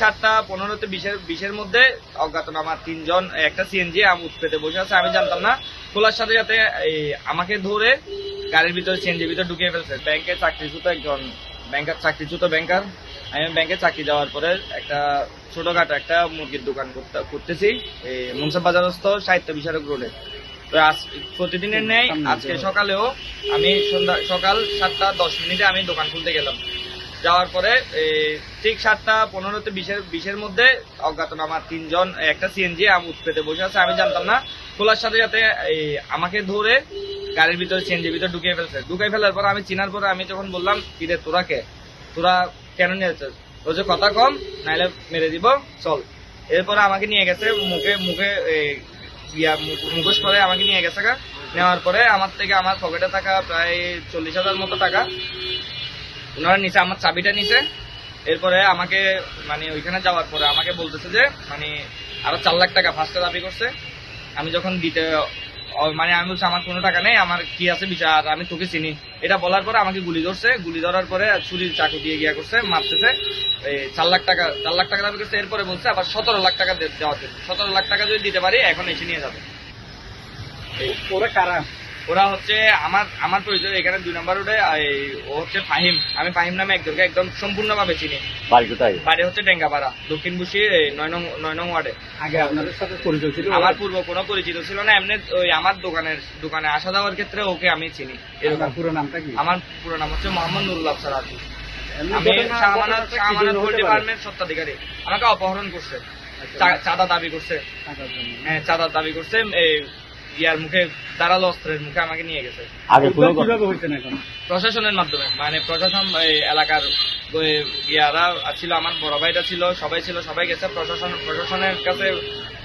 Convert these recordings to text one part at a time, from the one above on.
সাতটা পনেরোতে বিশের বিশের মধ্যে অজ্ঞাতনামা তিনজন একটা সিএনজি উৎপেতে বসে আছে আমি জানতাম না। খোলার সাথে সাথে এই আমাকে ধরে গাড়ির ভিতরে সিএনজির ভিতরে ঢুকিয়ে ফেলছে। ব্যাংকে চাকরিচ্যুত একজন ব্যাংকার চাকরিচ্যুত ব্যাংকার। আমি ব্যাংকে চাকরি যাওয়ার পরে একটা ছোটখাটো একটা মুরগির দোকান করতে- করতেছি এই মুন্সা বাজারস্থ সাহিত্য বিচারক রোডে। তো আজ প্রতিদিনের নেই আজকে সকালেও আমি সন্ধ্যা সকাল সাতটা দশ মিনিটে আমি দোকান খুলতে গেলাম। যাওয়ার পরে ঠিক সাতটা পনেরোতে বিশের বিশের মধ্যে অজ্ঞাতনামা তিনজন, একটা সিএনজি উৎপেতে বসে আছে, আমি জানতাম না। খোলার সাথে সাথে আমাকে ধরে গাড়ির ভিতরে সিএনজির ভিতরে ঢুকিয়ে ফেলছে। ঢুকিয়ে ফেলার পর আমি চিনার পরে আমি যখন বললাম, কিরে, তোরা কে? তোরা কেন নিয়ে যাচ্ছিস? ও যে, কথা কম, নাইলে মেরে দিব, চল। এরপরে আমাকে নিয়ে গেছে, মুখে মুখে ইয়া মুখোশ করে আমাকে নিয়ে গেছে। নেওয়ার পরে আমার থেকে আমার পকেটে থাকা প্রায় চল্লিশ হাজার মতো টাকা ওনারা নিচে আমার চাবিটা নিচে এরপরে আমাকে মানে ওইখানে যাওয়ার পরে আমাকে বলতেছে যে মানে আরও চার লাখ টাকা ফার্স্টে দাবি করছে। আমি যখন দিতে মানে আমি বলছি, আমার কোনো টাকা নেই, আমার কি আছে বিচার আমি তোকে চিনি। এটা বলার পরে আমাকে গুলি ধরছে। গুলি ধরার পরে ছুরির চাকু দিয়ে গিয়া করছে, মারতেছে। এই চার লাখ টাকা, চার লাখ টাকা দাবি করছে। এরপরে বলছে, আবার সতেরো লাখ টাকা দে- দেওয়ার জন্য সতেরো লাখ টাকা যদি দিতে পারি, এখন এসে নিয়ে যাবে। ওরা কারা? ওরা হচ্ছে আমার আমার পরিচয় এখানে দুই নম্বর রোডে ও হচ্ছে ফাহিম। আমি ফাহিম নামে একজনকে একদম সম্পূর্ণভাবে চিনি। বাড়ি কোথায়? বাড়ি হচ্ছে ডেঙ্গাপাড়া দক্ষিণ বুশি এই, নয় নং নয় নং ওয়ার্ডে। আগে আপনাদের সাথে পরিচয় ছিল? আমার পূর্ব কোনো পরিচিত ছিল না এমনি ওই আমার দোকানের দোকানে আসা যাওয়ার ক্ষেত্রে ওকে আমি চিনি। এরকম। পুরো নামটা কি? আমার পুরো নাম হচ্ছে মোহাম্মদ নুরুল আফসার আলী আমি হতে পারে? ফার্মের সত্ত্বাধিকারী আমাকে অপহরণ করছে। আচ্ছা। চাঁদা দাবি করছে। হ্যাঁ চাঁদা দাবি করছে। এই, ইয়ার মুখে দাঁড়াল অস্ত্রের মুখে আমাকে নিয়ে গেছে। আগে কোনো কীভাবে হয়েছেন এখন? প্রশাসনের মাধ্যমে মানে প্রশাসন এলাকার ইয়ারা ছিল আমার বড় ভাইটা ছিল সবাই ছিল সবাই গেছে প্রশাসন প্রশাসনের কাছে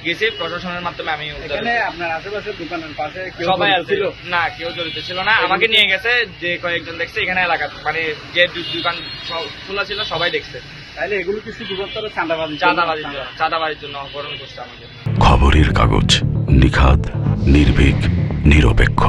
গেছি প্রশাসনের মাধ্যমে আমি এখানে আপনার আশেপাশে দোকানের পাশে সবাই ছিল? না কেউ জড়িত ছিল না। আমাকে নিয়ে গেছে যে কয়েকজন দেখছে এখানে এলাকা মানে যে দোকান সব খোলা ছিল সবাই দেখছে। তাহলে এগুলো কিছু যুবকরা চাঁদাবাজি চাঁদাবাজির জন্য চাঁদাবাজির জন্য অপহরণ করছে আমাকে খবরের কাগজ নিখাদ নির্ভীক নিরপেক্ষ।